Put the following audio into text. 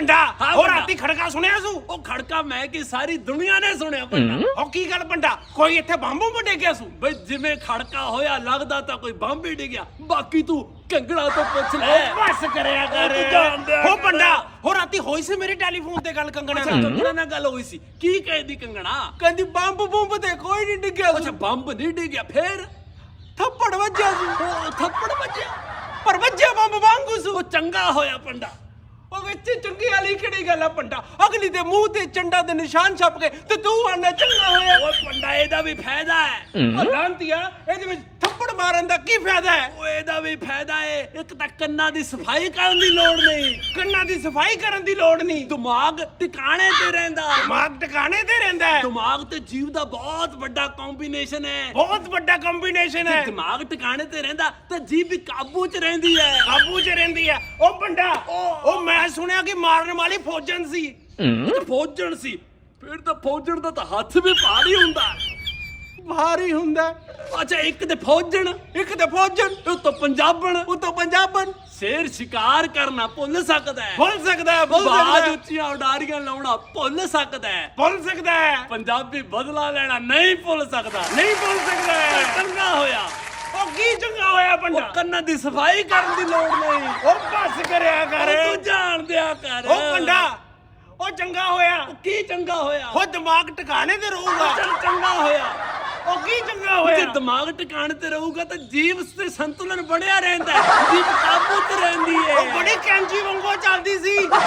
ਪੰਡਾ। ਹਾਂ, ਉਹ ਪੰਡਾ। ਰਾਤੀ ਖੜਕਾ ਸੁਣਿਆ ਸੂ ਉਹ ਖੜਕਾ ਮੈਂ ਕਿ ਸਾਰੀ ਦੁਨੀਆ ਨੇ ਸੁਣਿਆ ਪੰਡਾ। ਉਹ ਕੀ ਗੱਲ ਪੰਡਾ? ਕੋਈ ਇੱਥੇ ਬੰਬ ਬੰਬ ਡੇਗਿਆ ਸੂ ਬਈ ਜਿਵੇਂ ਖੜਕਾ ਹੋਇਆ ਲੱਗਦਾ ਤਾਂ ਕੋਈ ਬੰਬ ਹੀ ਡਿੱਗਿਆ। ਬਾਕੀ ਤੂੰ ਕੰਗੜਾ ਤੋਂ ਪੁੱਛ ਲੈ। ਬਸ ਕਰਿਆ ਕਰ। ਤੂੰ ਜਾਣਦਾ ਕਰ। ਪੰਡਾ ਉਹ ਰਾਤੀ ਹੋਈ ਸੀ ਮੇਰੇ ਟੈਲੀਫੋਨ ਤੇ ਗੱਲ ਕੰਗਣਾ ਅੱਛਾ ਨਾਲ? ਕੰਗਣਾ ਨਾਲ ਗੱਲ ਹੋਈ ਸੀ। ਕੀ ਕਹਿੰਦੀ ਕੰਗਣਾ? ਕਹਿੰਦੀ ਬੰਬ ਬੰਬ ਤੇ ਕੋਈ ਨਹੀਂ ਡਿੱਗਿਆ ਅੱਛਾ ਬੰਬ ਨਹੀਂ ਡਿੱਗਿਆ ਫੇਰ? ਥੱਪੜ ਵੱਜਿਆ ਸੀ ਉਹ ਥੱਪੜ ਵੱਜਿਆ। ਪਰ ਵੱਜਿਆ ਬੰਬ ਵਾਂਗੂ ਸੂ ਉਹ ਚੰਗਾ ਹੋਇਆ ਪੰਡਾ। ਉਹ ਵਿੱਚ ਚੰਗੀ ਵਾਲੀ ਕਿਹੜੀ ਗੱਲ ਆ ਪੰਡਾ? ਅਗਲੀ ਦੇ ਮੂੰਹ ਤੇ ਚੰਡਾ ਦੇ ਨਿਸ਼ਾਨ ਛਪ ਗਏ ਤੇ ਤੂੰ ਆਣਾ ਚੰਗਾ ਹੋਇਆ। ਓਏ ਪੰਡਾ ਇਹਦਾ ਵੀ ਫਾਇਦਾ ਹੈ। ਉਹ ਲਾਂਤੀਆ ਇਹਦੇ ਵਿੱਚ ਥੱਪੜ ਮਾਰਨ ਦਾ ਕੀ ਫਾਇਦਾ ਹੈ? ਓਏ ਇਹਦਾ ਵੀ ਫਾਇਦਾ ਹੈ ਇੱਕ ਤਾਂ ਕੰਨਾਂ ਦੀ ਸਫ਼ਾਈ ਕਰਨ ਦੀ ਲੋੜ ਨਹੀਂ। ਦੀ ਸਫ਼ਾਈ ਕਰਨ ਦੀ ਲੋੜ ਨਹੀਂ। ਦਿਮਾਗ ਟਿਕਾਣੇ ਤੇ ਰਹਿੰਦਾ। ਦਿਮਾਗ ਟਿਕਾਣੇ ਤੇ ਰਹਿੰਦਾ ਹੈ। ਦਿਮਾਗ ਤੇ ਜੀਵ ਦਾ ਬਹੁਤ ਵੱਡਾ ਕੰਬੀਨੇਸ਼ਨ ਹੈ। ਬਹੁਤ ਵੱਡਾ ਕੰਬੀਨੇਸ਼ਨ ਹੈ। ਦਿਮਾਗ ਟਿਕਾਣੇ ਤੇ ਰਹਿੰਦਾ ਤਾਂ ਜੀਵ ਵੀ ਕਾਬੂ 'ਚ ਰਹਿੰਦੀ ਹੈ। ਕਾਬੂ 'ਚ ਰਹਿੰਦੀ ਹੈ। ਉਹ ਪੰਡਾ ਉਹ ਮੈਂ ਸੁਣਿਆ ਕਿ ਮਾਰਨ ਵਾਲੀ ਫੌਜਨ ਸੀ। ਤੇ ਫੌਜਣ ਸੀ ਫਿਰ ਤਾਂ ਫੌਜਣ ਦਾ ਤਾਂ ਹੱਥ ਵੀ ਭਾਰੀ ਹੁੰਦਾ। ਭਾਰੀ ਹੁੰਦਾ। ਅੱਛਾ ਇੱਕ ਤੇ ਫੌਜਣ ਇੱਕ ਤੇ ਫੌਜਨ ਉਹ ਤਾਂ ਪੰਜਾਬਣ ਉਹ ਤਾਂ ਪੰਜਾਬਨ ਸ਼ੇਰ ਸ਼ਿਕਾਰ ਕਰਨਾ ਭੁੱਲ ਸਕਦਾ ਹੈ। ਭੁੱਲ ਸਕਦਾ ਹੈ ਭੁੱਲ ਸਕਦਾ ਬਾਜ ਹੈ। ਉੱਚੀਆਂ ਉਡਾਰੀਆਂ ਲਾਉਣਾ ਭੁੱਲ ਸਕਦਾ ਹੈ। ਭੁੱਲ ਸਕਦਾ ਹੈ। ਪੰਜਾਬੀ ਬਦਲਾ ਲੈਣਾ ਨਹੀਂ ਭੁੱਲ ਸਕਦਾ। ਨਹੀਂ ਭੁੱਲ ਸਕਦਾ ਹੈ। ਚੰਗਾ ਹੋਇਆ। ਉਹ ਕੀ ਚੰਗਾ ਹੋਇਆ ਪੰਡਾ? ਉਹ ਕੰਨਾਂ ਦੀ ਸਫ਼ਾਈ ਕਰਨ ਦੀ ਲੋੜ ਨਹੀਂ। ਉਹ ਬਸ ਕਰਿਆ ਕਰ। ਉਹ ਤੂੰ ਜਾਣ ਦਿਆ ਕਰ। ਉਹ ਪੰਡਾ ਉਹ ਚੰਗਾ ਹੋਇਆ। ਕੀ ਚੰਗਾ ਹੋਇਆ? ਉਹ ਦਿਮਾਗ ਟਿਕਾਣੇ ਤੇ ਰਹੂਗਾ। ਚੱਲ ਚੰਗਾ ਹੋਇਆ। ਉਹ ਕੀ ਚੰਗਾ ਜੇ ਹੋਇਆ ਦਿਮਾਗ ਟਿਕਾਣੇ ਤੇ ਰਹੂਗਾ ਤਾਂ ਜੀਵ ਤੇ ਸੰਤੁਲਨ ਬਣਿਆ ਰਹਿੰਦਾ ਹੈ। ਜੀਵ ਕਾਬੂ crazy?